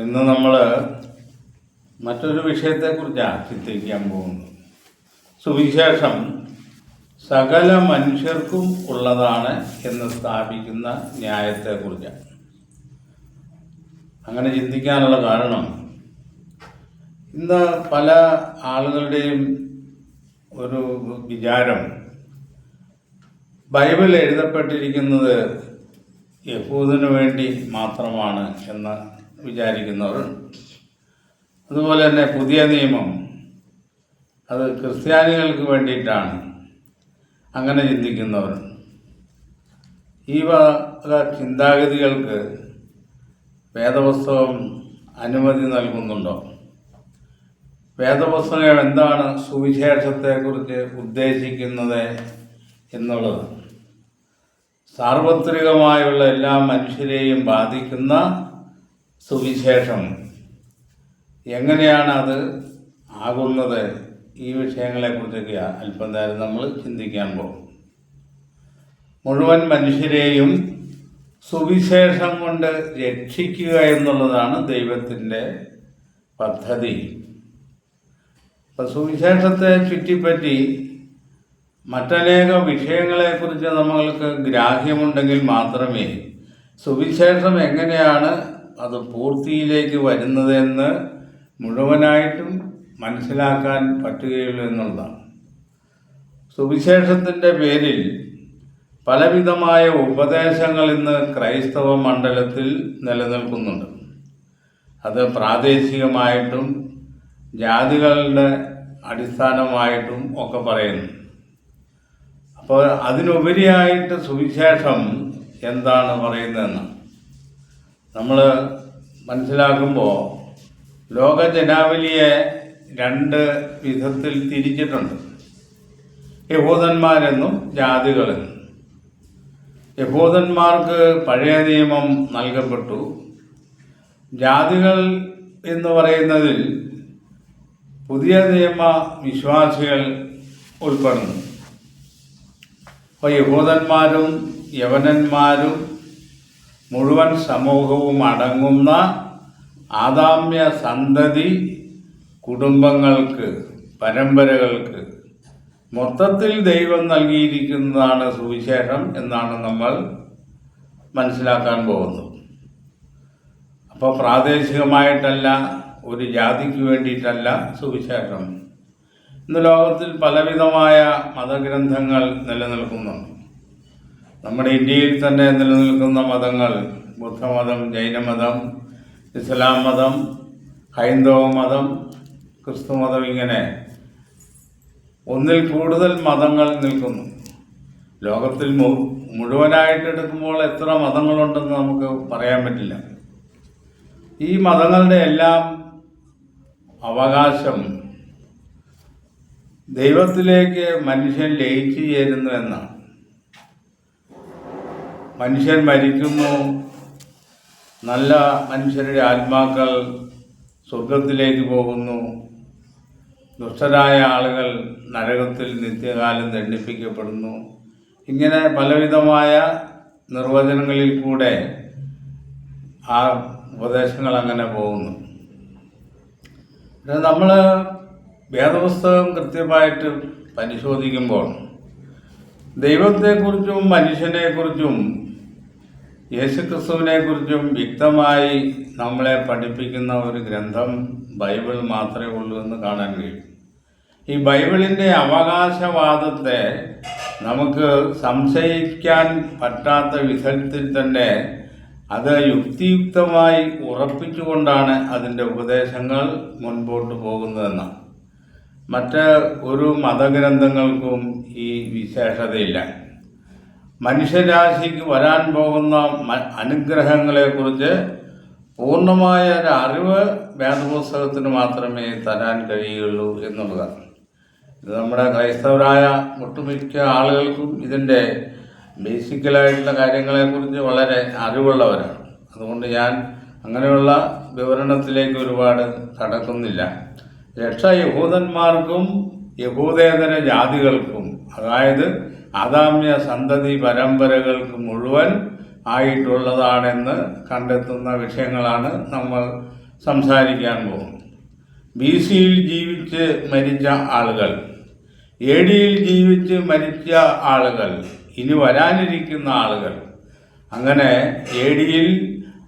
ഇന്ന് നമ്മൾ മറ്റൊരു വിഷയത്തെക്കുറിച്ചാണ് ചിന്തിക്കാൻ പോകുന്നത്. സുവിശേഷം സകല മനുഷ്യർക്കും ഉള്ളതാണ് എന്ന് സ്ഥാപിക്കുന്ന ന്യായത്തെക്കുറിച്ചാണ്. അങ്ങനെ ചിന്തിക്കാനുള്ള കാരണം ഇന്ന് പല ആളുകളുടെയും ഒരു വിചാരം ബൈബിൾ എഴുതപ്പെട്ടിരിക്കുന്നത് യഹൂദിനു വേണ്ടി മാത്രമാണ് എന്ന് വിചാരിക്കുന്നവർ. അതുപോലെ തന്നെ പുതിയ നിയമം. അത് ക്രിസ്ത്യാനികൾക്ക് വേണ്ടിയിട്ടാണ്. അങ്ങനെ ചിന്തിക്കുന്നവർ. ഈ വക ചിന്താഗതികൾക്ക് വേദപുസ്തകം അനുമതി നൽകുന്നുണ്ടോ? വേദപുസ്തകം എന്താണ് സുവിശേഷത്തെക്കുറിച്ച് ഉദ്ദേശിക്കുന്നത് എന്നുള്ളത്. സാർവത്രികമായുള്ള എല്ലാ മനുഷ്യരെയും ബാധിക്കുന്ന സുവിശേഷം. എങ്ങനെയാണ് അത് ആകുന്നത്? ഈ വിഷയങ്ങളെക്കുറിച്ചൊക്കെ അല്പം നേരം നമ്മൾ ചിന്തിക്കാൻ പോകും. മുഴുവൻ മനുഷ്യരെയും സുവിശേഷം കൊണ്ട് രക്ഷിക്കുക എന്നുള്ളതാണ് ദൈവത്തിന്റെ പദ്ധതി. അപ്പം സുവിശേഷത്തെ ചുറ്റിപ്പറ്റി മറ്റനേക വിഷയങ്ങളെക്കുറിച്ച് നമ്മൾക്ക് ഗ്രാഹ്യമുണ്ടെങ്കിൽ മാത്രമേ സുവിശേഷം എങ്ങനെയാണ് അത് പൂർത്തിയിലേക്ക് വരുന്നതെന്ന് മുഴുവനായിട്ടും മനസ്സിലാക്കാൻ പറ്റുകയുള്ളൂ എന്നുള്ളതാണ്. സുവിശേഷത്തിന്റെ പേരിൽ പലവിധമായ ഉപദേശങ്ങൾ ഇന്ന് ക്രൈസ്തവ മണ്ഡലത്തിൽ നിലനിൽക്കുന്നുണ്ട്. അത് പ്രാദേശികമായിട്ടും ജാതികളുടെ അടിസ്ഥാനമായിട്ടും ഒക്കെ പറയുന്നു. അപ്പോൾ അതിനുപരിയായിട്ട് സുവിശേഷം എന്താണ് പറയുന്നതെന്ന്? നമ്മൾ മനസ്സിലാക്കുമ്പോൾ ലോക ജനാവലിയെ രണ്ട് വിധത്തിൽ തിരിച്ചിട്ടുണ്ട്. യഹൂദന്മാരെന്നും ജാതികളെന്നും. യഹൂദന്മാർക്ക് പഴയ നിയമം നൽകപ്പെട്ടു. ജാതികൾ എന്ന് പറയുന്നതിൽ പുതിയ നിയമ വിശ്വാസികൾ ഉൾപ്പെടുന്നു. അപ്പോൾ യഹൂദന്മാരും യവനന്മാരും മുഴുവൻ സമൂഹവും അടങ്ങുന്ന ആദാമ്യ സന്തതി കുടുംബങ്ങൾക്ക് പരമ്പരകൾക്ക് മൊത്തത്തിൽ ദൈവം നൽകിയിരിക്കുന്നതാണ് സുവിശേഷം എന്നാണ് നമ്മൾ മനസ്സിലാക്കാൻ പോകുന്നത്. അപ്പോൾ പ്രാദേശികമായിട്ടല്ല ഒരു ജാതിക്ക് വേണ്ടിയിട്ടല്ല സുവിശേഷം. ഇന്ന് ലോകത്തിൽ പലവിധമായ മതഗ്രന്ഥങ്ങൾ നിലനിൽക്കുന്നുണ്ട്. നമ്മുടെ ഇന്ത്യയിൽ തന്നെ നിലനിൽക്കുന്ന മതങ്ങൾ ബുദ്ധമതം ജൈനമതം ഇസ്ലാം മതം ഹൈന്ദവ മതം ക്രിസ്തു മതം ഇങ്ങനെ ഒന്നിൽ കൂടുതൽ മതങ്ങൾ നിൽക്കുന്നു. ലോകത്തിൽ മു- മുഴുവനായിട്ട് എടുക്കുമ്പോൾ എത്ര മതങ്ങളുണ്ടെന്ന് നമുക്ക് പറയാൻ പറ്റില്ല. ഈ മതങ്ങളുടെ എല്ലാം അവകാശം ദൈവത്തിലേക്ക് മനുഷ്യൻ ലയിച്ചു ചേരുന്നു എന്നാണ്. മനുഷ്യൻ മരിക്കുന്നു. നല്ല മനുഷ്യരുടെ ആത്മാക്കൾ സ്വർഗത്തിലേക്ക് പോകുന്നു. ദുഷ്ടരായ ആളുകൾ നരകത്തിൽ നിത്യകാലം ദണ്ഡിപ്പിക്കപ്പെടുന്നു. ഇങ്ങനെ പലവിധമായ നിർവചനങ്ങളിൽ കൂടെ ആ ഉപദേശങ്ങൾ അങ്ങനെ പോകുന്നു. നമ്മൾ വേദപുസ്തകം കൃത്യമായിട്ട് പരിശോധിക്കുമ്പോൾ ദൈവത്തെക്കുറിച്ചും മനുഷ്യനെക്കുറിച്ചും യേശുക്രിസ്തുവിനെക്കുറിച്ചും വ്യക്തമായി നമ്മളെ പഠിപ്പിക്കുന്ന ഒരു ഗ്രന്ഥം ബൈബിൾ മാത്രമേ ഉള്ളൂ എന്ന് കാണാൻ കഴിയും. ഈ ബൈബിളിന്റെ അവകാശവാദത്തെ നമുക്ക് സംശയിക്കാൻ പറ്റാത്ത വിധത്തിൽ തന്നെ അത് യുക്തിയുക്തമായി ഉറപ്പിച്ചുകൊണ്ടാണ് അതിന്റെ ഉപദേശങ്ങൾ മുൻപോട്ട് പോകുന്നതെന്ന് മറ്റ് ഒരു മതഗ്രന്ഥങ്ങൾക്കും ഈ വിശേഷതയില്ല. മനുഷ്യരാശിക്ക് വരാൻ പോകുന്ന അനുഗ്രഹങ്ങളെക്കുറിച്ച് പൂർണമായ ഒരു അറിവ് വേദപുസ്തകത്തിന് മാത്രമേ തരാൻ കഴിയുള്ളൂ എന്നുള്ളതാണ്. ഇത് നമ്മുടെ ക്രൈസ്തവരായ ഒട്ടുമിക്ക ആളുകൾക്കും ഇതിന്റെ ബേസിക്കലായിട്ടുള്ള കാര്യങ്ങളെക്കുറിച്ച് വളരെ അറിവുള്ളവരാണ്. അതുകൊണ്ട് ഞാൻ അങ്ങനെയുള്ള വിവരണത്തിലേക്ക് ഒരുപാട് കടക്കുന്നില്ല. രക്ഷ യഹൂദന്മാർക്കും യഹൂദേതര ജാതികൾക്കും അതായത് ആദാമ്യ സന്തതി പരമ്പരകൾക്ക് മുഴുവൻ ആയിട്ടുള്ളതാണെന്ന് കണ്ടെത്തുന്ന വിഷയങ്ങളാണ് നമ്മൾ സംസാരിക്കാൻ പോകുന്നത്. ബി സിയിൽ ജീവിച്ച് മരിച്ച ആളുകൾ എ ഡിയിൽ ജീവിച്ച് മരിച്ച ആളുകൾ ഇനി വരാനിരിക്കുന്ന ആളുകൾ. അങ്ങനെ എ ഡിയിൽ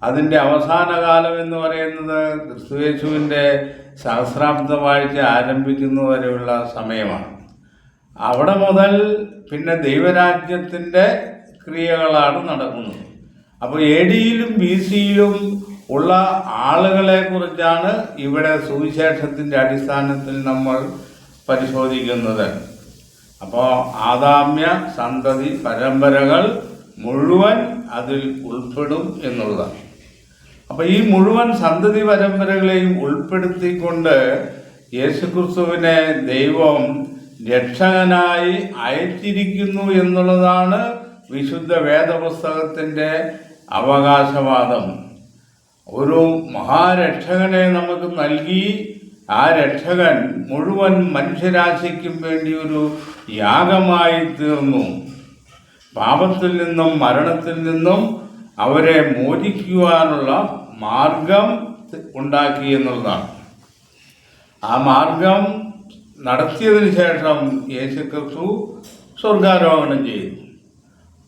അതിന്റെ അവസാന കാലം എന്ന് പറയുന്നത് ക്രിസ്തുയേശുവിന്റെ സഹസ്രാബ്ദ വാഴ്ച ആരംഭിക്കുന്നതുവരെയുള്ള സമയമാണ്. അവിടെ മുതൽ പിന്നെ ദൈവരാജ്യത്തിന്റെ ക്രിയകളാണ് നടക്കുന്നത്. അപ്പോൾ എ ഡിയിലും ബി സിയിലും ഉള്ള ആളുകളെ കുറിച്ചാണ് ഇവിടെ സുവിശേഷത്തിന്റെ അടിസ്ഥാനത്തിൽ നമ്മൾ പരിശോധിക്കുന്നത്. അപ്പോൾ ആദാമ്യ സന്തതി പരമ്പരകൾ മുഴുവൻ അതിൽ ഉൾപ്പെടും എന്നുള്ളതാണ്. അപ്പോൾ ഈ മുഴുവൻ സന്തതി പരമ്പരകളെയും ഉൾപ്പെടുത്തിക്കൊണ്ട് യേശുക്രിസ്തുവിനെ ദൈവം രക്ഷകനായി അയച്ചിരിക്കുന്നു എന്നുള്ളതാണ് വിശുദ്ധ വേദപുസ്തകത്തിന്റെ അവകാശവാദം. ഒരു മഹാരക്ഷകനെ നമുക്ക് നൽകി ആ രക്ഷകൻ മുഴുവൻ മനുഷ്യരാശിക്കും വേണ്ടി ഒരു യാഗമായി തീർന്നു. പാപത്തിൽ നിന്നും മരണത്തിൽ നിന്നും അവരെ മോചിക്കുവാനുള്ള മാർഗം ഉണ്ടാക്കി എന്നുള്ളതാണ്. ആ മാർഗം നടത്തിയതിനു ശേഷം യേശുക്രിസ്തു സ്വർഗാരോഹണം ചെയ്തു.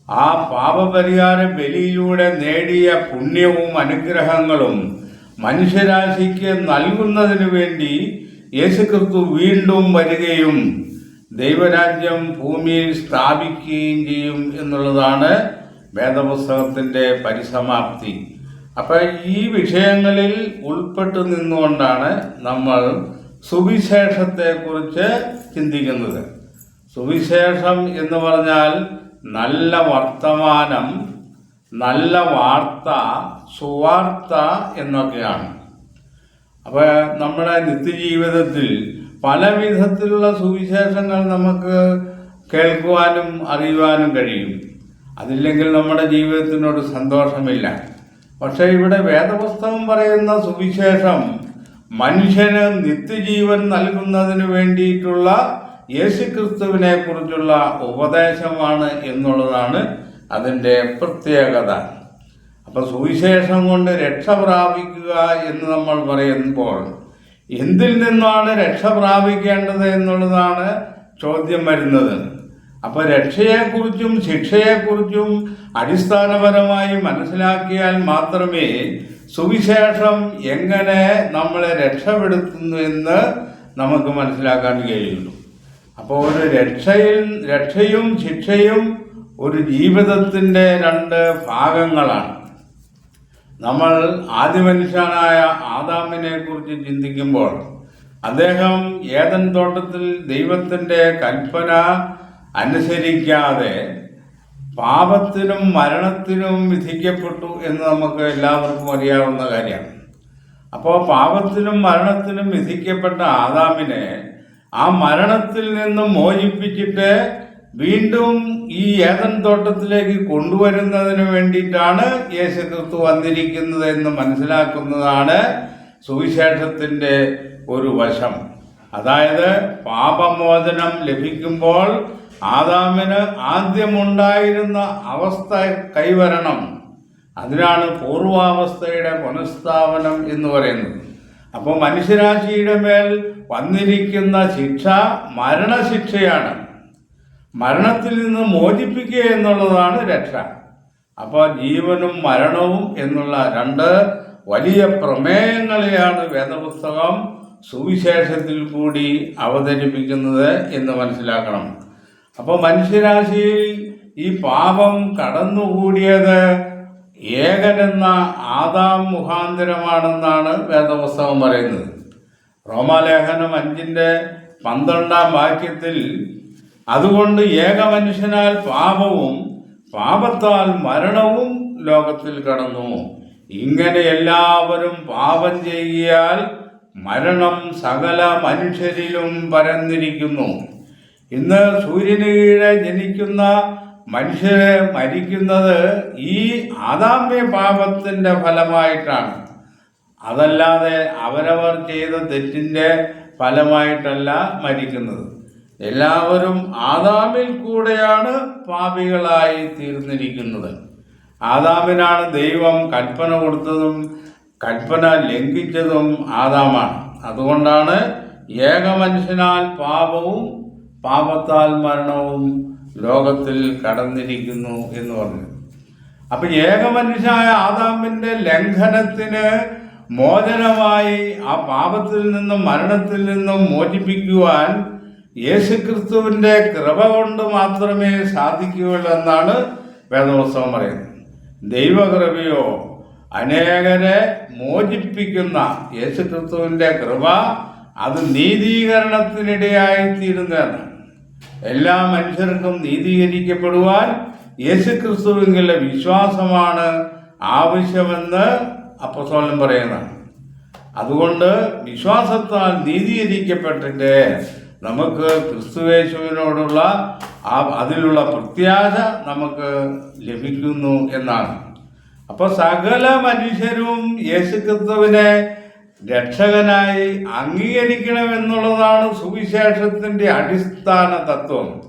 ആ പാപപരിഹാര ബലിയിലൂടെ നേടിയ പുണ്യവും അനുഗ്രഹങ്ങളും മനുഷ്യരാശിക്ക് നൽകുന്നതിന് വേണ്ടി യേശുക്രിസ്തു വീണ്ടും വരികയും ദൈവരാജ്യം ഭൂമിയിൽ സ്ഥാപിക്കുകയും ചെയ്യും എന്നുള്ളതാണ് വേദപുസ്തകത്തിന്റെ പരിസമാപ്തി. അപ്പോൾ ഈ വിഷയങ്ങളിൽ ഉൾപ്പെട്ടു നിന്നുകൊണ്ടാണ് നമ്മൾ സുവിശേഷത്തെക്കുറിച്ച് ചിന്തിക്കുന്നത്. സുവിശേഷം എന്ന് പറഞ്ഞാൽ നല്ല വർത്തമാനം നല്ല വാർത്ത സുവാർത്ത എന്നൊക്കെയാണ്. അപ്പോൾ നമ്മുടെ നിത്യജീവിതത്തിൽ പല വിധത്തിലുള്ള സുവിശേഷങ്ങൾ നമുക്ക് കേൾക്കുവാനും അറിയുവാനും കഴിയും. അതില്ലെങ്കിൽ നമ്മുടെ ജീവിതത്തിനോട് സന്തോഷമില്ല. പക്ഷേ ഇവിടെ വേദപുസ്തകം പറയുന്ന സുവിശേഷം മനുഷ്യന് നിത്യജീവൻ നൽകുന്നതിന് വേണ്ടിയിട്ടുള്ള യേശുക്രിസ്തുവിനെ കുറിച്ചുള്ള ഉപദേശമാണ് എന്നുള്ളതാണ് അതിന്റെ പ്രത്യേകത. അപ്പോൾ സുവിശേഷം കൊണ്ട് രക്ഷ പ്രാപിക്കുക എന്ന് നമ്മൾ പറയുമ്പോൾ എന്തിൽ നിന്നാണ് രക്ഷ പ്രാപിക്കേണ്ടത് എന്നുള്ളതാണ് ചോദ്യം വരുന്നത്. അപ്പോൾ രക്ഷയെക്കുറിച്ചും ശിക്ഷയെക്കുറിച്ചും അടിസ്ഥാനപരമായി മനസ്സിലാക്കിയാൽ മാത്രമേ സുവിശേഷം എങ്ങനെ നമ്മളെ രക്ഷപ്പെടുത്തുന്നു എന്ന് നമുക്ക് മനസ്സിലാക്കാൻ കഴിയുന്നു. അപ്പോൾ ഒരു രക്ഷയിൽ രക്ഷയും ശിക്ഷയും ഒരു ജീവിതത്തിന്റെ രണ്ട് ഭാഗങ്ങളാണ്. നമ്മൾ ആദിമനുഷ്യനായ ആദാമിനെ കുറിച്ച് ചിന്തിക്കുമ്പോൾ അദ്ദേഹം ഏതൻ തോട്ടത്തിൽ ദൈവത്തിന്റെ കൽപ്പന അനുസരിക്കാതെ പാപത്തിനും മരണത്തിനും വിധിക്കപ്പെട്ടു എന്ന് നമുക്ക് എല്ലാവർക്കും അറിയാവുന്ന കാര്യമാണ്. അപ്പോൾ പാപത്തിനും മരണത്തിനും വിധിക്കപ്പെട്ട ആദാമിനെ ആ മരണത്തിൽ നിന്നും മോചിപ്പിച്ചിട്ട് വീണ്ടും ഈ ഏതൻ തോട്ടത്തിലേക്ക് കൊണ്ടുവരുന്നതിന് വേണ്ടിയിട്ടാണ് യേശു ക്രിസ്തു വന്നിരിക്കുന്നത് എന്ന് മനസ്സിലാക്കുന്നതാണ് സുവിശേഷത്തിന്റെ ഒരു വശം. അതായത് പാപമോചനം ലഭിക്കുമ്പോൾ ആദാമിന് ആദ്യമുണ്ടായിരുന്ന അവസ്ഥ കൈവരണം. അതിനാണ് പൂർവാവസ്ഥയുടെ പുനഃസ്ഥാപനം എന്ന് പറയുന്നത്. അപ്പോൾ മനുഷ്യരാശിയുടെ മേൽ വന്നിരിക്കുന്ന ശിക്ഷ മരണശിക്ഷയാണ്. മരണത്തിൽ നിന്ന് മോചിപ്പിക്കുക എന്നുള്ളതാണ് രക്ഷ. അപ്പോൾ ജീവനും മരണവും എന്നുള്ള രണ്ട് വലിയ പ്രമേയങ്ങളെയാണ് വേദപുസ്തകം സുവിശേഷത്തിൽ കൂടി അവതരിപ്പിക്കുന്നത് എന്ന് മനസ്സിലാക്കണം. അപ്പോൾ മനുഷ്യരാശിയിൽ ഈ പാപം കടന്നുകൂടിയത് ഏകനെന്ന ആദാം മുഖാന്തരമാണെന്നാണ് വേദപുസ്തകം പറയുന്നത്. റോമാലേഖനം അഞ്ചിന്റെ പന്ത്രണ്ടാം വാക്യത്തിൽ അതുകൊണ്ട് ഏകമനുഷ്യനാൽ പാപവും പാപത്താൽ മരണവും ലോകത്തിൽ കടന്നു. ഇങ്ങനെ എല്ലാവരും പാപം ചെയ്യാൽ മരണം സകല മനുഷ്യരിലും പരന്നിരിക്കുന്നു. ഇന്ന് സൂര്യന് കീഴെ ജനിക്കുന്ന മനുഷ്യരെ മരിക്കുന്നത് ഈ ആദാമ്യ പാപത്തിന്റെ ഫലമായിട്ടാണ്. അതല്ലാതെ അവരവർ ചെയ്ത തെറ്റിന്റെ ഫലമായിട്ടല്ല മരിക്കുന്നത്. എല്ലാവരും ആദാമിൽ കൂടെയാണ് പാപികളായി തീർന്നിരിക്കുന്നത്. ആദാമിനാണ് ദൈവം കൽപ്പന കൊടുത്തതും കൽപ്പന ലംഘിച്ചതും ആദാമാണ്. അതുകൊണ്ടാണ് ഏക മനുഷ്യനാൽ പാപവും പാപത്താൽ മരണവും ലോകത്തിൽ കടന്നിരിക്കുന്നു എന്ന് പറഞ്ഞു. അപ്പൊ ഏക മനുഷ്യനായ ആദാമിന്റെ ലംഘനത്തിന് മോചനമായി ആ പാപത്തിൽ നിന്നും മരണത്തിൽ നിന്നും മോചിപ്പിക്കുവാൻ യേശുക്രിസ്തുവിന്റെ കൃപ കൊണ്ട് മാത്രമേ സാധിക്കുകയുള്ളൂ എന്നാണ് വേദോത്സവം പറയുന്നത്. ദൈവകൃപയോ അനേകരെ മോചിപ്പിക്കുന്ന യേശുക്രിസ്തുവിന്റെ കൃപ അത് നീതീകരണത്തിനിടയായി തീരുന്നതാണ്. എല്ലാ മനുഷ്യർക്കും നീതീകരിക്കപ്പെടുവാൻ യേശുക്രിസ്തുവിലുള്ള വിശ്വാസമാണ് ആവശ്യമെന്ന് അപ്പസ്തോലൻ പറയുന്നതാണ്. അതുകൊണ്ട് വിശ്വാസത്താൽ നീതീകരിക്കപ്പെട്ടിട്ട് നമുക്ക് ക്രിസ്തുവേശുവിനോടുള്ള ആ അതിലുള്ള പ്രത്യാശ നമുക്ക് ലഭിക്കുന്നു എന്നാണ്. അപ്പോൾ സകല മനുഷ്യരും യേശുക്രിസ്തുവിനെ രക്ഷകനായി അംഗീകരിക്കണമെന്നുള്ളതാണ് സുവിശേഷത്തിന്റെ അടിസ്ഥാന തത്വം.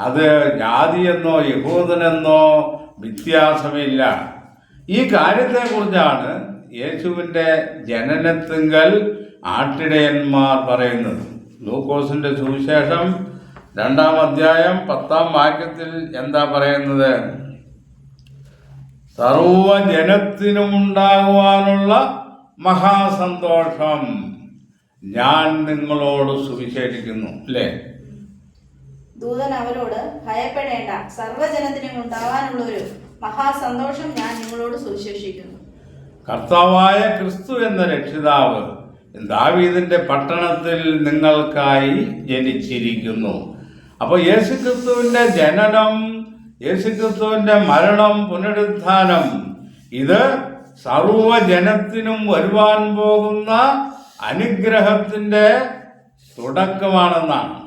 അത് ജാതിയെന്നോ യഹൂദനെന്നോ വ്യത്യാസമില്ല. ഈ കാര്യത്തെക്കുറിച്ചാണ് യേശുവിന്റെ ജനനത്തിങ്കൽ ആട്ടിടയന്മാർ പറയുന്നത്. ലൂക്കോസിന്റെ സുവിശേഷം രണ്ടാം അധ്യായം പത്താം വാക്യത്തിൽ എന്താ പറയുന്നത്? സർവജനത്തിനും ഉണ്ടാകുവാനുള്ള മഹാസന്തോഷം. ഞാൻ നിങ്ങളോട് സുവിശേഷിക്കുന്നു അല്ലേ? ദൂതൻ അവരോട് ഭയപ്പെടേണ്ട സർവജനത്തിനും ഉണ്ടാവാനുള്ള ഒരു മഹാസന്തോഷം ഞാൻ നിങ്ങളോട് സുവിശേഷിക്കുന്നു. കർത്താവായ ക്രിസ്തു എന്ന രക്ഷിതാവ് ദാവീദിന്റെ പട്ടണത്തിൽ നിങ്ങൾക്കായി ജനിച്ചിരിക്കുന്നു. അപ്പോൾ യേശുക്രിസ്തുവിന്റെ ജനനം യേശുക്രിസ്തുവിന്റെ മരണം പുനരുത്ഥാനം ഇത് സർവജനത്തിനും വരുവാൻ പോകുന്ന അനുഗ്രഹത്തിന്റെ തുടക്കമാണെന്നാണ്.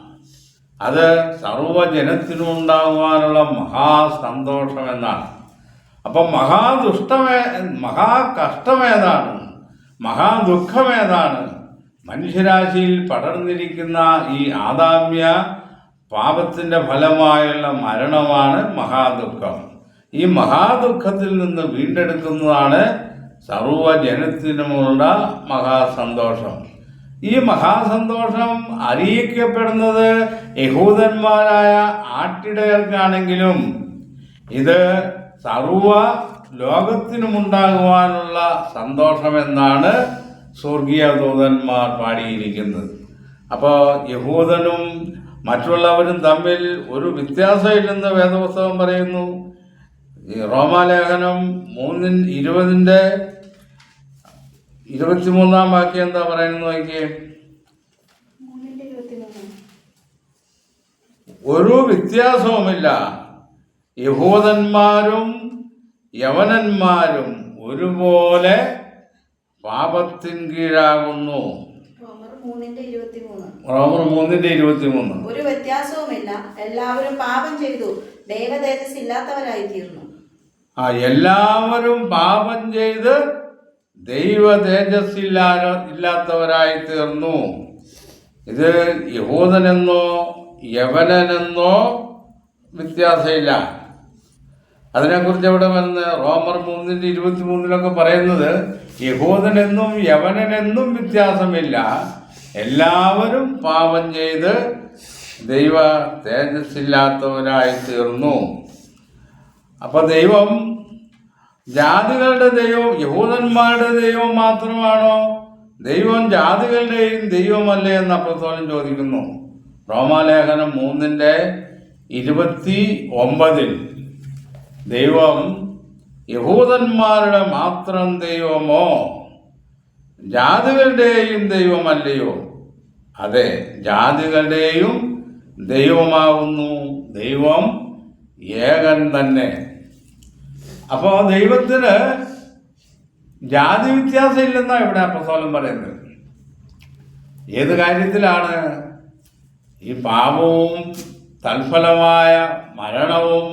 അത് സർവജനത്തിനും ഉണ്ടാകുവാനുള്ള മഹാസന്തോഷം എന്നാണ്. അപ്പം മഹാദുഷ്ടമേ മഹാകഷ്ടമേതാണ്? മഹാദുഃഖമേതാണ്? മനുഷ്യരാശിയിൽ പടർന്നിരിക്കുന്ന ഈ ആദാമ്യ പാപത്തിന്റെ ഫലമായുള്ള മരണമാണ് മഹാദുഃഖം. ഈ മഹാദുഃഖത്തിൽ നിന്ന് വീണ്ടെടുക്കുന്നതാണ് സർവജനത്തിനുമുള്ള മഹാസന്തോഷം. ഈ മഹാസന്തോഷം അറിയിക്കപ്പെടുന്നത് യഹൂദന്മാരായ ആട്ടിടയർക്കാണെങ്കിലും ഇത് സർവ ലോകത്തിനുമുണ്ടാകുവാനുള്ള സന്തോഷമെന്നാണ് സ്വർഗീയ ദൂതന്മാർ പാടിയിരിക്കുന്നത്. അപ്പോൾ യഹൂദനും മറ്റുള്ളവരും തമ്മിൽ ഒരു വ്യത്യാസമില്ലെന്ന് വേദപുസ്തകം പറയുന്നു. ഈ റോമാലേഖനം മൂന്നിൻ ഇരുപതിന്റെ ഇരുപത്തിമൂന്നാം വാക്യം എന്താ പറയുന്നത് നോക്കിയേ? ഒരു വ്യത്യാസവുമില്ല. യഹൂദന്മാരും യവനന്മാരും ഒരുപോലെ പാപത്തിൻ കീഴാകുന്നു. റോമർ മൂന്നിന്റെ ഇരുപത്തിമൂന്ന്. ഒരു വ്യത്യാസവുമില്ല. എല്ലാവരും പാപം ചെയ്തു. ദൈവതേജസ് ഇല്ലാത്തവരായി തീർന്നു. ആ എല്ലാവരും പാപം ചെയ്ത് ദൈവ തേജസ് ഇല്ലാത്തവരായി തീർന്നു. ഇത് യഹൂദനെന്നോ യവനനെന്നോ വ്യത്യാസമില്ല. അതിനെക്കുറിച്ച് എവിടെ വരുന്ന റോമർ മൂന്നിന്റെ ഇരുപത്തി മൂന്നിലൊക്കെ പറയുന്നത് യഹൂദനെന്നും യവനനെന്നും വ്യത്യാസമില്ല. എല്ലാവരും പാപം ചെയ്ത് ദൈവ തേജസ്സില്ലാത്തവരായി തീർന്നു. അപ്പൊ ദൈവം ജാതികളുടെ ദൈവം യഹൂദന്മാരുടെ ദൈവം മാത്രമാണോ? ദൈവം ജാതികളുടെയും ദൈവമല്ലേ എന്ന് അപ്പത്തോളം ചോദിക്കുന്നു. റോമാലേഖനം മൂന്നിന്റെ ഇരുപത്തി ഒമ്പതിൽ ദൈവം യഹൂദന്മാരുടെ മാത്രം ദൈവമോ? ജാതികളുടെയും ദൈവമല്ലയോ? അതെ ജാതികളുടെയും ദൈവമാകുന്നു ദൈവം ഏകൻ തന്നെ. അപ്പോൾ ദൈവത്തിന് ജാതി വ്യത്യാസം ഇല്ലെന്നാണ് ഇവിടെ അപ്പസോലം പറയുന്നത്. ഏത് കാര്യത്തിലാണ് ഈ പാപവും തൽഫലമായ മരണവും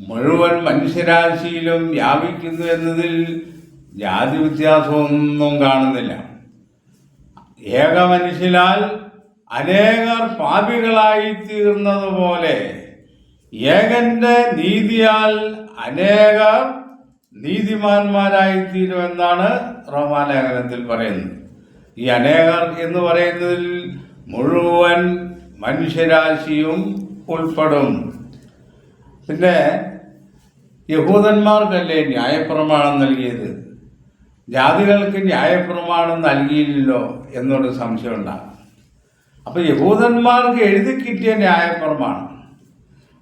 മുഴുവൻ മനുഷ്യരാശിയിലും വ്യാപിക്കുന്നു എന്നതിൽ ജാതി വ്യത്യാസമൊന്നും കാണുന്നില്ല. ഏക മനുഷ്യനാൽ അനേകർ പാപികളായി തീർന്നതുപോലെ ഏകന്റെ നീതിയാൽ അനേകർ നീതിമാന്മാരായിത്തീരുമെന്നാണ് റോമാലേഖനത്തിൽ പറയുന്നത്. ഈ അനേകർ എന്ന് പറയുന്നതിൽ മുഴുവൻ മനുഷ്യരാശിയും ഉൾപ്പെടും. പിന്നെ യഹൂദന്മാർക്കല്ലേ ന്യായപ്രമാണം നൽകിയത്? ജാതികൾക്ക് ന്യായപ്രമാണം നൽകിയില്ലല്ലോ എന്നൊരു സംശയം ഉണ്ടാകും. അപ്പൊ യഹൂദന്മാർക്ക് എഴുതി കിട്ടിയ ന്യായപ്രമാണം.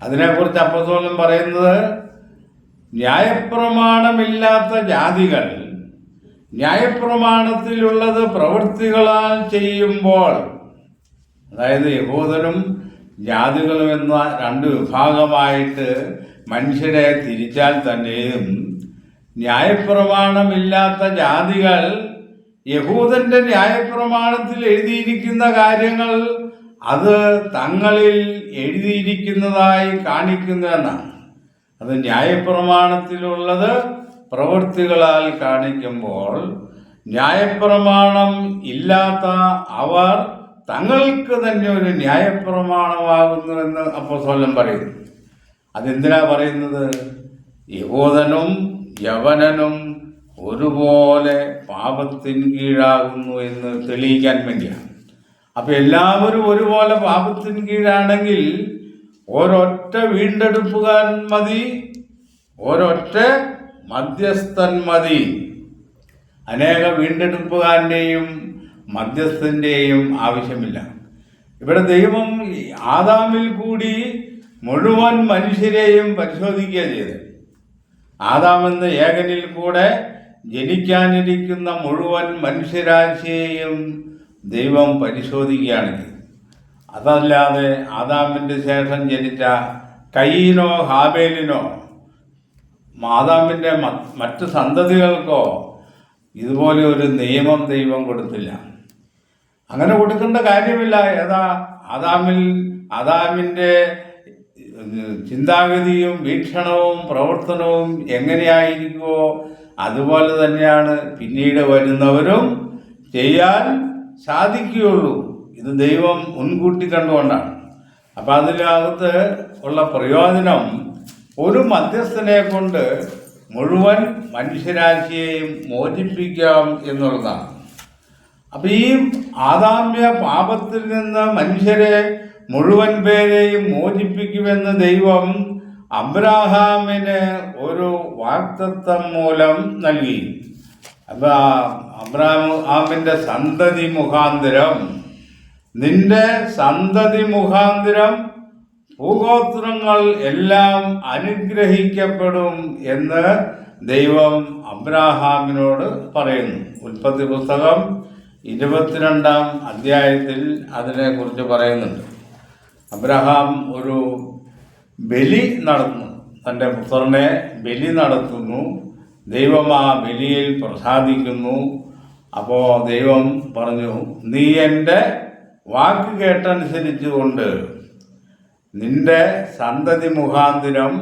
അതിനെക്കുറിച്ച് അപ്പത്തോളം പറയുന്നത് ന്യായപ്രമാണമില്ലാത്ത ജാതികൾ ന്യായപ്രമാണത്തിലുള്ളത് പ്രവൃത്തികളാൽ ചെയ്യുമ്പോൾ അതായത് യഹൂദനും ജാതികളും എന്ന രണ്ട് വിഭാഗമായിട്ട് മനുഷ്യരെ തിരിച്ചാൽ തന്നെയും ന്യായപ്രമാണമില്ലാത്ത ജാതികൾ യഹൂദന്റെ ന്യായപ്രമാണത്തിൽ എഴുതിയിരിക്കുന്ന കാര്യങ്ങൾ അത് തങ്ങളിൽ എഴുതിയിരിക്കുന്നതായി കാണിക്കുന്നതെന്നാണ് അത് ന്യായപ്രമാണത്തിലുള്ളത് പ്രവൃത്തികളാൽ കാണിക്കുമ്പോൾ ന്യായപ്രമാണം ഇല്ലാത്ത അവർ തങ്ങൾക്ക് തന്നെ ഒരു ന്യായപ്രമാണമാകുന്നുവെന്ന് അപ്പോസ്തലൻ പറയുന്നു. അതെന്തിനാ പറയുന്നത്? യഹോദനും യവനനും ഒരുപോലെ പാപത്തിൻ കീഴാകുന്നു എന്ന് തെളിയിക്കാൻ വേണ്ടിയാണ്. അപ്പോൾ എല്ലാവരും ഒരുപോലെ പാപത്തിൻ കീഴാണെങ്കിൽ ഒരൊറ്റ വീണ്ടെടുപ്പുകാരൻ മതി ഒരൊറ്റ മധ്യസ്ഥൻ മതി. അനേക വീണ്ടെടുപ്പുകാരന്റെയും മധ്യസ്ഥന്റെയും ആവശ്യമില്ല. ഇവിടെ ദൈവം ആദാമിൽ കൂടി മുഴുവൻ മനുഷ്യരെയും പരിശോധിക്കുക ചെയ്ത് ആദാമെന്ന ഏകനിൽ കൂടെ ജനിക്കാനിരിക്കുന്ന മുഴുവൻ മനുഷ്യരാശിയെയും ദൈവം പരിശോധിക്കുകയാണ് ചെയ്തത്. അതല്ലാതെ ആദാമിന്റെ ശേഷം ജനിച്ച കയ്യിനോ ഹാബേലിനോ മാതാവിന്റെ മറ്റ് സന്തതികൾക്കോ ഇതുപോലെ ഒരു നിയമം ദൈവം കൊടുത്തില്ല. അങ്ങനെ കൊടുക്കേണ്ട കാര്യമില്ല. ഏതാ ആദാമിൽ ആദാമിന്റെ ചിന്താഗതിയും വീക്ഷണവും പ്രവർത്തനവും എങ്ങനെയായിരിക്കുമോ അതുപോലെ തന്നെയാണ് പിന്നീട് വരുന്നവരും ചെയ്യാൻ സാധിക്കുകയുള്ളൂ. ഇത് ദൈവം മുൻകൂട്ടി കണ്ടുകൊണ്ടാണ്. അപ്പം അതിനകത്ത് ഉള്ള പ്രയോജനം ഒരു മധ്യസ്ഥനെ കൊണ്ട് മുഴുവൻ മനുഷ്യരാശിയെയും മോചിപ്പിക്കാം എന്നുള്ളതാണ്. അപ്പം ഈ ആദാമ്യ പാപത്തിൽ നിന്ന് മനുഷ്യരെ മുഴുവൻ പേരെയും മോചിപ്പിക്കുമെന്ന് ദൈവം അബ്രാഹാമിന് ഒരു വാക്തത്വം മൂലം നൽകി. അപ്പം അബ്രാഹാമിന്റെ സന്തതി മുഖാന്തരം നിന്റെ സന്തതി മുഖാന്തരം ഭൂഗോത്രങ്ങൾ എല്ലാം അനുഗ്രഹിക്കപ്പെടും എന്ന് ദൈവം അബ്രാഹാമിനോട് പറയുന്നു. ഉൽപ്പത്തി പുസ്തകം ഇരുപത്തിരണ്ടാം അധ്യായത്തിൽ അതിനെക്കുറിച്ച് പറയുന്നുണ്ട്. അബ്രഹാം ഒരു ബലി നടത്തുന്നു. തന്റെ പുത്രനെ ബലി നടത്തുന്നു. ദൈവം ആ ബലിയിൽ പ്രസാദിക്കുന്നു. അപ്പോൾ ദൈവം പറഞ്ഞു നീ എന്റെ വാക്ക് കേട്ടനുസരിച്ചുകൊണ്ട് നിന്റെ സന്തതി മുഖാന്തിരം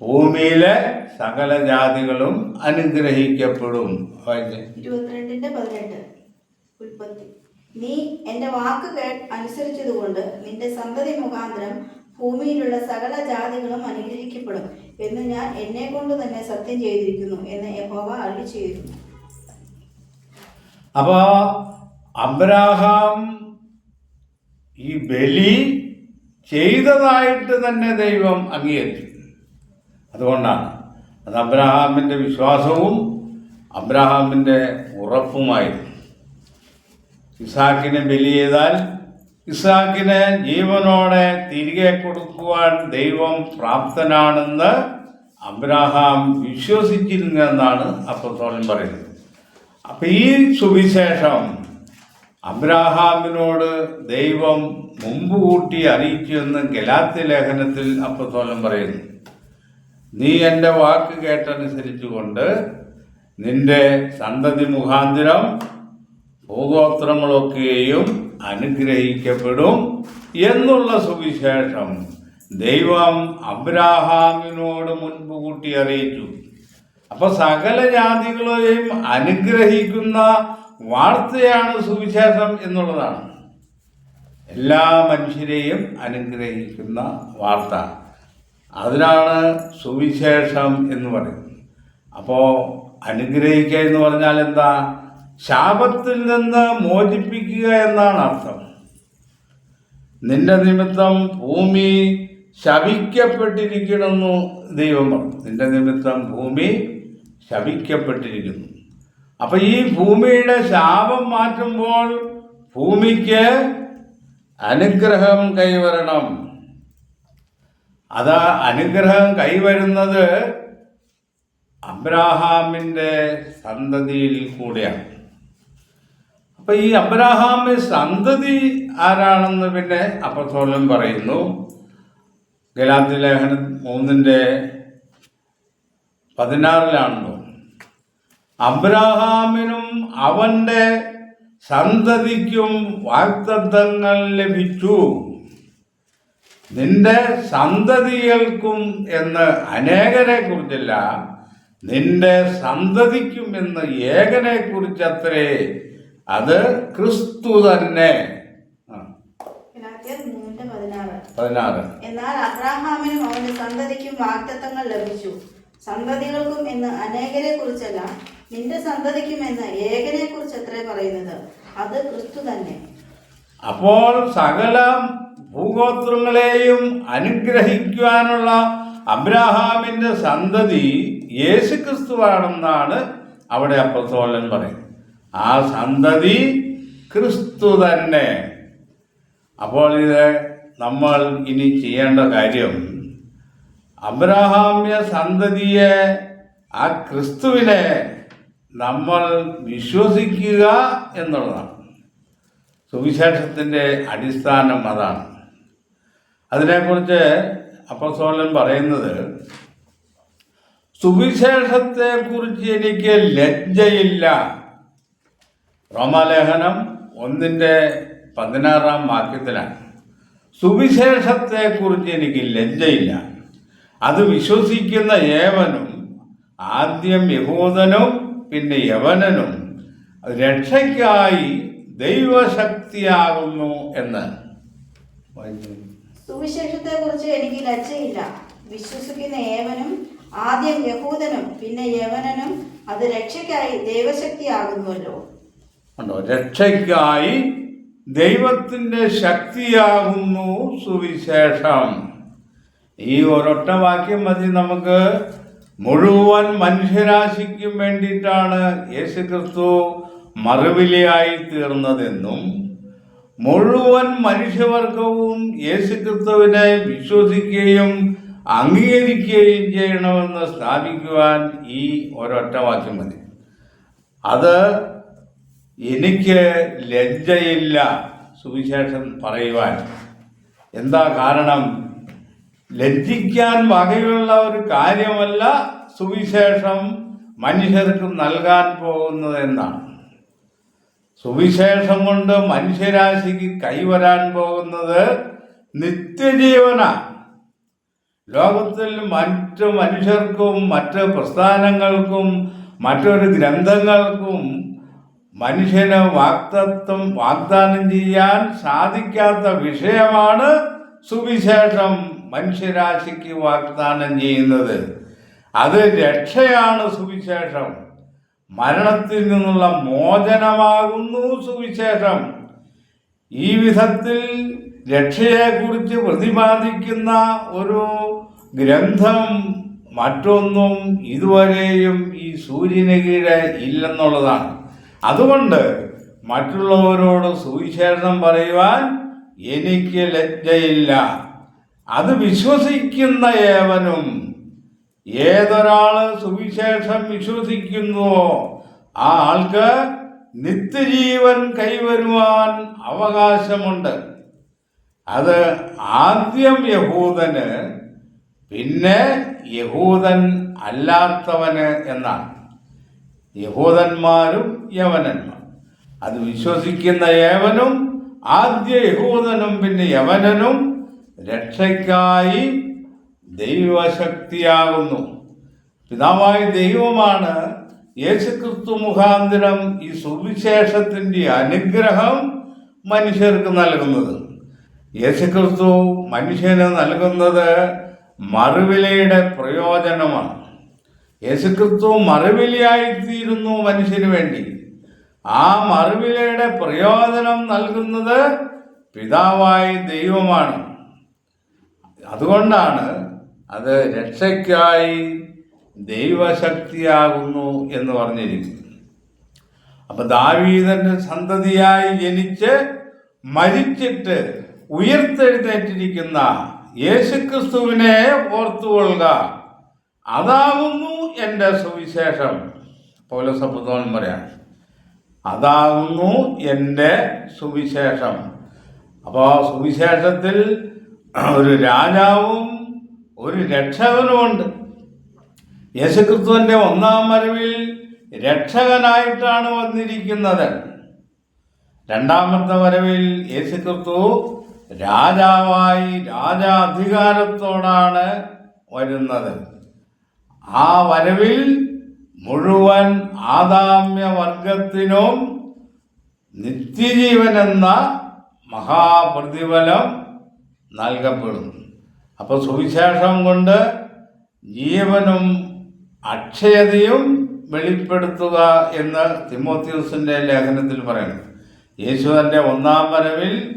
ഭൂമിയിലെ സകല ജാതികളും അനുഗ്രഹിക്കപ്പെടും. വായിച്ചേ. ഇരുപത്തിരണ്ടിന്റെ പതിനെട്ട്. ഉൽപ്പത്തി. നീ എന്റെ വാക്ക് കേ അനുസരിച്ചതുകൊണ്ട് നിന്റെ സന്തതി മുഖാന്തരം ഭൂമിയിലുള്ള സകല ജാതികളും അനുഗ്രഹിക്കപ്പെടും എന്ന് ഞാൻ എന്നെ കൊണ്ട് തന്നെ സത്യം ചെയ്തിരിക്കുന്നു എന്ന് യഹോവ അറിയിച്ചു ചെയ്തു അപ്പോ അബ്രാഹാം ഈ ബലി ചെയ്തതായിട്ട് തന്നെ ദൈവം അംഗീകരിച്ചു അതുകൊണ്ടാണ് അത് അബ്രഹാമിന്റെ വിശ്വാസവും അബ്രഹാമിന്റെ ഉറപ്പുമായിരുന്നു. ഇസാക്കിനെ ബലി ചെയ്താൽ ഇസാക്കിനെ ജീവനോടെ തിരികെ കൊടുക്കുവാൻ ദൈവം പ്രാപ്തനാണെന്ന് അബ്രഹാം വിശ്വസിച്ചിരുന്നു എന്നാണ് അപ്പത്തോളം പറയുന്നത്. അപ്പം ഈ സുവിശേഷം അബ്രാഹാമിനോട് ദൈവം മുമ്പ് കൂട്ടി അറിയിച്ചു എന്ന് ഗലാത്തി ലേഖനത്തിൽ അപ്പത്തോലം പറയുന്നു. നീ എന്റെ വാക്ക് കേട്ടനുസരിച്ചുകൊണ്ട് നിന്റെ സന്തതി മുഖാന്തരം ഭൂഗോത്രങ്ങളൊക്കെയും അനുഗ്രഹിക്കപ്പെടും എന്നുള്ള സുവിശേഷം ദൈവം അബ്രാഹാമിനോട് മുൻപ് കൂട്ടി അറിയിച്ചു. അപ്പോൾ സകല ജാതികളെയും അനുഗ്രഹിക്കുന്ന വാർത്തയാണ് സുവിശേഷം എന്നുള്ളതാണ്. എല്ലാ മനുഷ്യരെയും അനുഗ്രഹിക്കുന്ന വാർത്ത. അതിനാണ് സുവിശേഷം എന്ന് പറയുന്നത്. അപ്പോൾ അനുഗ്രഹിക്കുക എന്ന് പറഞ്ഞാൽ എന്താ? ശാപത്തിൽ നിന്ന് മോചിപ്പിക്കുക എന്നാണ് അർത്ഥം. നിന്റെ നിമിത്തം ഭൂമി ശപിക്കപ്പെട്ടിരിക്കണമെന്നു ദൈവം പറഞ്ഞു. നിന്റെ നിമിത്തം ഭൂമി ശപിക്കപ്പെട്ടിരിക്കുന്നു. അപ്പൊ ഈ ഭൂമിയുടെ ശാപം മാറ്റുമ്പോൾ ഭൂമിക്ക് അനുഗ്രഹം കൈവരണം. അതാ അനുഗ്രഹം കൈവരുന്നത് അബ്രാഹാമിന്റെ സന്തതിയിൽ കൂടെയാണ്. അപ്പൊ ഈ അബ്രാഹാമി സന്തതി ആരാണെന്ന് പിന്നെ അപ്പത്തോലം പറയുന്നു. ഗലാത്തി ലേഖനം മൂന്നിന്റെ പതിനാറിലാണല്ലോ. അബ്രാഹാമിനും അവന്റെ സന്തതിക്കും വാഗ്ദത്തങ്ങൾ ലഭിച്ചു. നിന്റെ സന്തതികൾക്കും എന്ന് അനേകരെ കുറിച്ചല്ല നിന്റെ സന്തതിക്കും എന്ന് ഏകനെ കുറിച്ചത്രേ അത് ക്രിസ്തു തന്നെ. പതിനാറ്. എന്നാൽ അബ്രാഹാമിനും അവന്റെ സന്തതിക്കും വാഗ്ദത്തങ്ങൾ ലഭിച്ചു. സന്തതികൾക്കും എന്ന് അനേകരെ കുറിച്ചല്ല നിന്റെ സന്തതിക്കും എന്ന് ഏകനെ കുറിച്ച് എത്രേ പറയുന്നത്? അത് ക്രിസ്തു തന്നെ. അപ്പോൾ സകല ഭൂഗോത്രങ്ങളെയും അനുഗ്രഹിക്കുവാനുള്ള അബ്രാഹാമിന്റെ സന്തതി യേശു ക്രിസ്തുവാണെന്നാണ് അവിടെ അപ്പസ്തോലൻ പറയുന്നത്. ആ സന്തതി ക്രിസ്തു തന്നെ. അപ്പോൾ ഇത് നമ്മൾ ഇനി ചെയ്യേണ്ട കാര്യം അബ്രഹാമ്യ സന്തതിയെ ആ ക്രിസ്തുവിനെ നമ്മൾ വിശ്വസിക്കുക എന്നുള്ളതാണ്. സുവിശേഷത്തിന്റെ അടിസ്ഥാനം അതാണ്. അതിനെക്കുറിച്ച് അപ്പസോലൻ പറയുന്നത് സുവിശേഷത്തെക്കുറിച്ച് എനിക്ക് ലജ്ജയില്ല. റോമാലേഖനം ഒന്നിന്റെ പതിനാറാം വാക്യത്തിലാണ്. സുവിശേഷത്തെക്കുറിച്ച് എനിക്ക് ലജ്ജയില്ല. അത് വിശ്വസിക്കുന്ന ഏവനും ആദ്യം യഹൂദനും പിന്നെ യവനനും രക്ഷയ്ക്കായി ദൈവശക്തിയാകുന്നു എന്ന്. സുവിശേഷത്തെ കുറിച്ച് എനിക്ക് ലജ്ജയില്ല. വിശ്വസിക്കുന്ന ഏവനും ആദ്യം യഹൂദനും പിന്നെ യവനനും അത് രക്ഷയ്ക്കായി ദൈവശക്തിയാകുന്നുവല്ലോ. ഉണ്ടോ? രക്ഷയ്ക്കായി ദൈവത്തിന്റെ ശക്തിയാകുന്നു സുവിശേഷം. ഈ ഒരൊറ്റ വാക്യം മതി നമുക്ക്. മുഴുവൻ മനുഷ്യരാശിക്കും വേണ്ടിയിട്ടാണ് യേശുക്രിസ്തു മറുവിലയായി തീർന്നതെന്നും മുഴുവൻ മനുഷ്യവർഗവും യേശുക്രിസ്തുവിനെ വിശ്വസിക്കുകയും അംഗീകരിക്കുകയും ചെയ്യണമെന്ന് സ്ഥാപിക്കുവാൻ ഈ ഒരൊറ്റ വാക്യം മതി. അത് എനിക്ക് ലജ്ജയില്ല സുവിശേഷം പറയുവാൻ. എന്താ കാരണം? ലജ്ജിക്കാൻ വകയുള്ള ഒരു കാര്യമല്ല സുവിശേഷം മനുഷ്യർക്ക് നൽകാൻ പോകുന്നത് എന്നാണ് സുവിശേഷം കൊണ്ട് മനുഷ്യരാശിക്ക് കൈവരാൻ പോകുന്നത് നിത്യജീവന ലോകത്തിൽ മറ്റ് മനുഷ്യർക്കും മറ്റ് പ്രസ്ഥാനങ്ങൾക്കും മറ്റൊരു ഗ്രന്ഥങ്ങൾക്കും മനുഷ്യന് വാക്തത്വം വാഗ്ദാനം ചെയ്യാൻ സാധിക്കാത്ത വിഷയമാണ് സുവിശേഷം. മനുഷ്യരാശിക്ക് വാഗ്ദാനം ചെയ്യുന്നത് അത് രക്ഷയാണ് സുവിശേഷം. മരണത്തിൽ നിന്നുള്ള മോചനമാകുന്നു സുവിശേഷം. ഈ വിധത്തിൽ രക്ഷയെക്കുറിച്ച് പ്രതിപാദിക്കുന്ന ഒരു ഗ്രന്ഥം മറ്റൊന്നും ഇതുവരെയും ഈ സൂര്യന് കീഴെ ഇല്ലെന്നുള്ളതാണ്. അതുകൊണ്ട് മറ്റുള്ളവരോട് സുവിശേഷം പറയുവാൻ എനിക്ക് ലജ്ജയില്ല. അത് വിശ്വസിക്കുന്ന ഏവനും ഏതൊരാൾ സുവിശേഷം വിശ്വസിക്കുന്നുവോ ആ ആൾക്ക് നിത്യജീവൻ കൈവരുവാൻ അവകാശമുണ്ട്. അത് ആദ്യം യഹൂദന് പിന്നെ യഹൂദൻ അല്ലാത്തവന് എന്നാണ്. യഹൂദന്മാരും യവനന്മാർ അത് വിശ്വസിക്കുന്ന ഏവനും ആദ്യ യഹൂദനും പിന്നെ യവനനും രക്ഷയ്ക്കായി ദൈവശക്തിയാകുന്നു. പിതാവായ ദൈവമാണ് യേശുക്രിസ്തു മുഖാന്തരം ഈ സുവിശേഷത്തിന്റെ അനുഗ്രഹം മനുഷ്യർക്ക് നൽകുന്നത്. യേശുക്രിസ്തു മനുഷ്യന് നൽകുന്നത് മറുവിലയുടെ പ്രയോജനമാണ്. യേശുക്രിസ്തു മറുവിലയായിത്തീരുന്നു മനുഷ്യന് വേണ്ടി. ആ മറുവിലയുടെ പ്രയോജനം നൽകുന്നത് പിതാവായി ദൈവമാണ്. അതുകൊണ്ടാണ് അത് രക്ഷയ്ക്കായി ദൈവശക്തിയാകുന്നു എന്ന് പറഞ്ഞിരിക്കുന്നു അപ്പൊ ദാവീതന്റെ സന്തതിയായി ജനിച്ച് മരിച്ചിട്ട് ഉയർത്തെഴുന്നേറ്റിരിക്കുന്ന യേശുക്രിസ്തുവിനെ ഓർത്തുകൊള്ളുക. അതാകുന്നു എന്റെ സുവിശേഷം. പൗലസപ്പുത്തോളം പറയാം അതാകുന്നു എന്റെ സുവിശേഷം. അപ്പോൾ സുവിശേഷത്തിൽ ഒരു രാജാവും ഒരു രക്ഷകനുമുണ്ട്. യേശുക്രിസ്തുവിന്റെ ഒന്നാം വരവിൽ രക്ഷകനായിട്ടാണ് വന്നിരിക്കുന്നത്. രണ്ടാമത്തെ വരവിൽ യേശുക്രിസ്തു രാജാവായി രാജാധികാരത്തോടാണ് വരുന്നത്. ആ വരവിൽ മുഴുവൻ ആദാമ്യ വർഗത്തിനും നിത്യജീവൻ എന്ന മഹാപ്രതിഫലം നൽകപ്പെടുന്നു. അപ്പോൾ സുവിശേഷം കൊണ്ട് ജീവനും അക്ഷയതയും വെളിപ്പെടുത്തുക എന്ന് തിമോത്യൂസിന്റെ ലേഖനത്തിൽ പറയുന്നു. യേശു തന്റെ ഒന്നാം വരവിൽ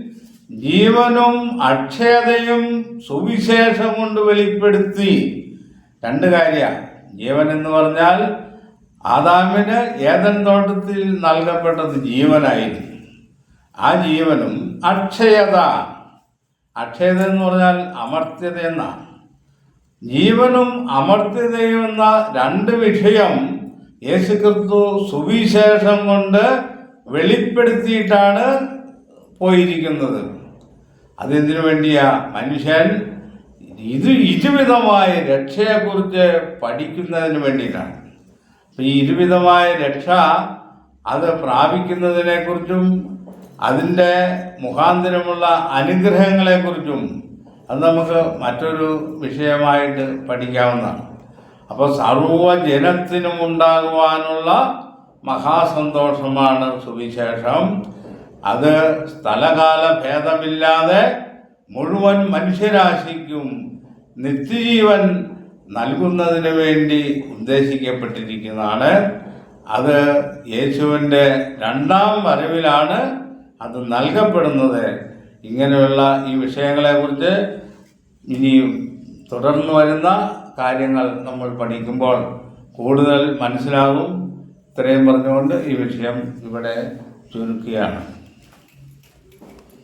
ജീവനും അക്ഷയതയും സുവിശേഷം കൊണ്ട് വെളിപ്പെടുത്തി. രണ്ട് കാര്യമാണ് ജീവൻ എന്ന് പറഞ്ഞാൽ ആദാമിന് ഏതൻ തോട്ടത്തിൽ നൽകപ്പെട്ടത് ജീവനായിരുന്നു. ആ ജീവനും അക്ഷയത. അക്ഷയത എന്ന് പറഞ്ഞാൽ അമർത്യത എന്നാണ് ജീവനും അമർത്യതയും എന്ന രണ്ട് വിഷയം യേശു ക്രിസ്തു സുവിശേഷം കൊണ്ട് വെളിപ്പെടുത്തിയിട്ടാണ് പോയിരിക്കുന്നത്. അതെന്തിനു വേണ്ടിയാ? മനുഷ്യൻ ഇത് ഇരുവിധമായ രക്ഷയെക്കുറിച്ച് പഠിക്കുന്നതിന് വേണ്ടിയിട്ടാണ്. അപ്പം ഈ ഇരുവിധമായ രക്ഷ അത് പ്രാപിക്കുന്നതിനെക്കുറിച്ചും അതിന്റെ മുഖാന്തരമുള്ള അനുഗ്രഹങ്ങളെക്കുറിച്ചും അത് നമുക്ക് മറ്റൊരു വിഷയമായിട്ട് പഠിക്കാവുന്നതാണ്. അപ്പോൾ സർവജനത്തിനും ഉണ്ടാകുവാനുള്ള മഹാസന്തോഷമാണ് സുവിശേഷം. അത് സ്ഥലകാല ഭേദമില്ലാതെ മുഴുവൻ മനുഷ്യരാശിക്കും നിത്യജീവൻ നൽകുന്നതിന് വേണ്ടി ഉദ്ദേശിക്കപ്പെട്ടിരിക്കുന്നതാണ്. അത് യേശുവിന്റെ രണ്ടാം വരവിലാണ് അത് നൽകപ്പെടുന്നത്. ഇങ്ങനെയുള്ള ഈ വിഷയങ്ങളെക്കുറിച്ച് ഇനിയും തുടർന്ന് വരുന്ന കാര്യങ്ങൾ നമ്മൾ പഠിക്കുമ്പോൾ കൂടുതൽ മനസ്സിലാകും ഇത്രയും പറഞ്ഞുകൊണ്ട് ഈ വിഷയം ഇവിടെ ചുരുക്കുകയാണ്.